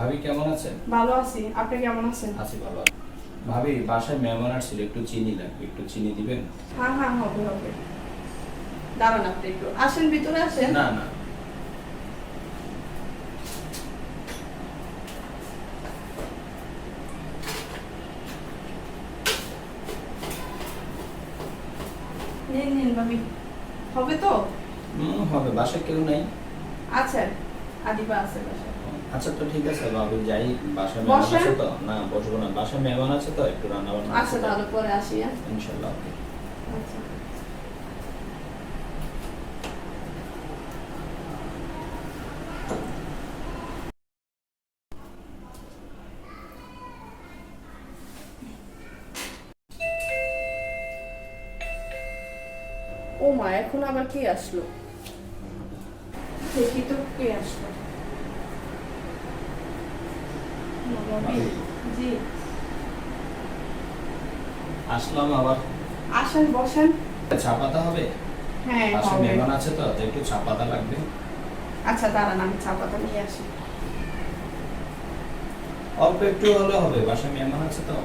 ভাবি কেমন আছেন? ভালো আছি। আপনি কেমন আছেন? আছি ভালো ভাবি বাসায় মেহমান আসছিল একটু চিনি লাগবে একটু চিনি দিবেন? হ্যাঁ হ্যাঁ হবে হবে। দাঁড়ান আপনি একটু। আসেন ভিতরে আসেন। না না। নিন নিন ভাবি। হবে তো? হুম, হবে। বাসায় কেউ নাই। আচ্ছা আদিবা আছে বাসায়। আচ্ছা তো ঠিক আছে বাবু যাই। বাসায় মেহমান আছে তো? না বসবো না। বাসায় মেহমান আছে তো? একটু রান্না বান্না আচ্ছা তাহলে পরে আসি হ্যাঁ? ইনশাল্লাহ okay. আচ্ছা। ও মা এখন আবার কে আসলো? দেখি তো কে আসলো বাবা, জি। আসলাম আবার। আসেন বসেন। চা পাতা হবে? হ্যাঁ হবে। মেহমান আছে তো একটু চা পাতা লাগবে। আচ্ছা দাঁড়ান আমি চা পাতা নিয়ে আসি। অল্প একটু হলে হবে বাসায় মেহমান আছে তো।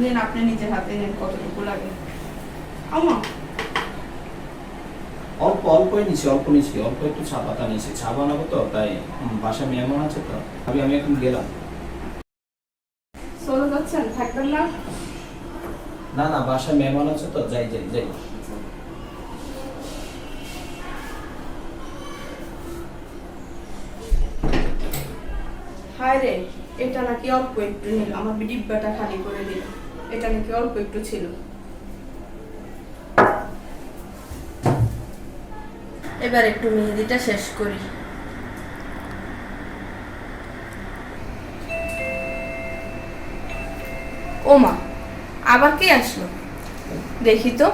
নিন আপনি নিজের হাতে নিন কতটুকু লাগে। আমা অল্প অল্পই নিছি অল্প নিছি অল্প একটু চা পাতা নিছি। চা বানাবো তো তাই বাসা মেহমান আছে তো আমি আমি এখন গেলাম। চলে যাচ্ছেন থাকবেন না? না না বাসায় মেহমান আছে তো যাই যাই যাই। হায় রে এটা নাকি অল্প একটু নিল আমার ডিব্বাটা খালি করে দিল। এটা নাকি অল্প একটু ছিল। এবার একটু মেহেদিটা শেষ করি। ওমা আবার কে আসলো? দেখি তো।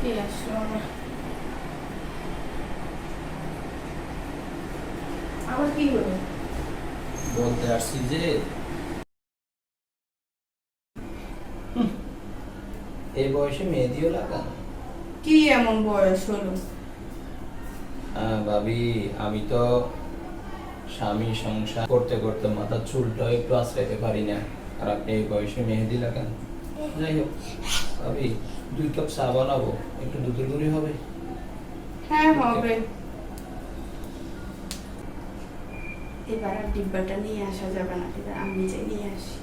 কে আসলো আবার? কি হলো? বলতে আসছি যে হুম, এই বয়সে মেহেদিও লাগান। কি এমন বয়স হলো? ভাবি আমি তো স্বামী সংসার করতে করতে মাথার চুলটা একটু আশ্রাইতে পারি না। আর আপনি এই বয়সে মেহেদি লাগান। যাই হোক ভাবি দুই কাপ চা বানাবো। একটু দুধের গুঁড়ি হবে? হ্যাঁ হবে। এবার আর ডিব্বাটা নিয়ে আসা যাবে না। এবার আমি নিজে নিয়ে আসি।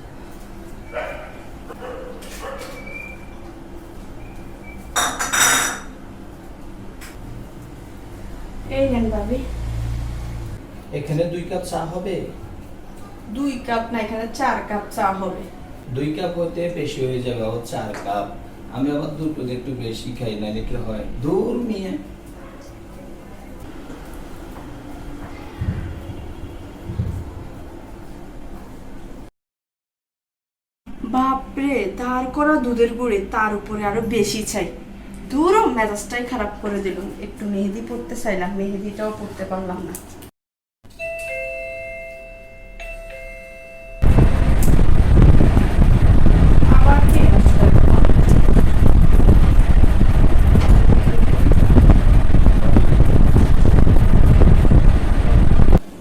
নেন ভাবি এখানে দুই কাপ চা হবে? দুই কাপ না এখানে চার কাপ চা হবে। দুই কাপ হতে বেশি হয়ে যাবে ও চার কাপ। আমি আবার দুটো একটু বেশি খাই না কি হয়। দূর নিয়ে বাপরে তার করা দুধের গুঁড়ি তার উপরে আরও বেশি চাই। দূরও মেজাজটাই খারাপ করে দিল। একটু মেহেদি পড়তে চাইলাম মেহেদিটাও পড়তে পারলাম না?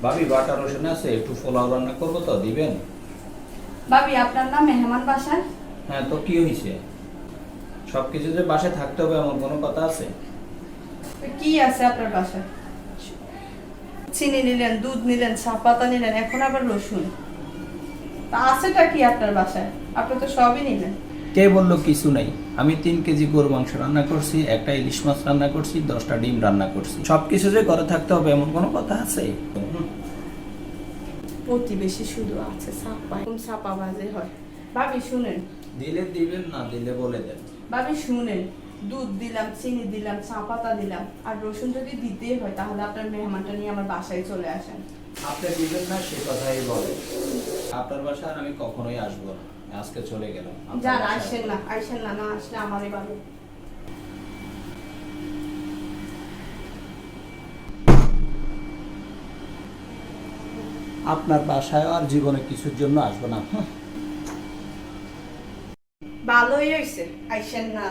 ভাবি বাটা রসুন আছে একটু পোলাও রান্না করব তো দিবেন? ভাবি আপনার নাম মেহমান বাসায়? হ্যাঁ তো কি হয়েছে? সবকিছু যে বাসায় থাকতে হবে এমন কোনো কথা আছে? কি আছে আপনার বাসায় চিনি নিলেন দুধ নিলেন চা পাতা নিলেন এখন আবার রসুন। তা আছেটা কি আপনার বাসায় আপনি তো সবই নিলেন। কে বলল কিছু নাই? আমি তিন কেজি গরু মাংস রান্না করছি একটা ইলিশ মাছ রান্না করছি দশটা ডিম রান্না করছি। সবকিছু যে ঘরে থাকতে হবে এমন কোনো কথা আছে। প্রতিবেশী শুধু আছে ছাপা এরকম ছাপা বাজে হয়। ভাবি শুনেন। দিলে দিবেন না দিলে বলে দেন। ভাবি শুনেন দুধ দিলাম চিনি দিলাম চা পাতা দিলাম আর রসুন যদি দিতেই হয় তাহলে আপনার মেহমানটা নিয়ে আমার বাসায় চলে আসেন। আপনি দিবেন না সে কথাই বলে। আপনার বাসায় আর আমি কখনোই আসব না। আজকে চলে গেলাম। যান আসেন না আসেন না না আসলে আমারই ভালো আপনার বাসায় আর জীবনে কিছুর জন্য আসব না। ভালোই হয়েছে আইসেন না।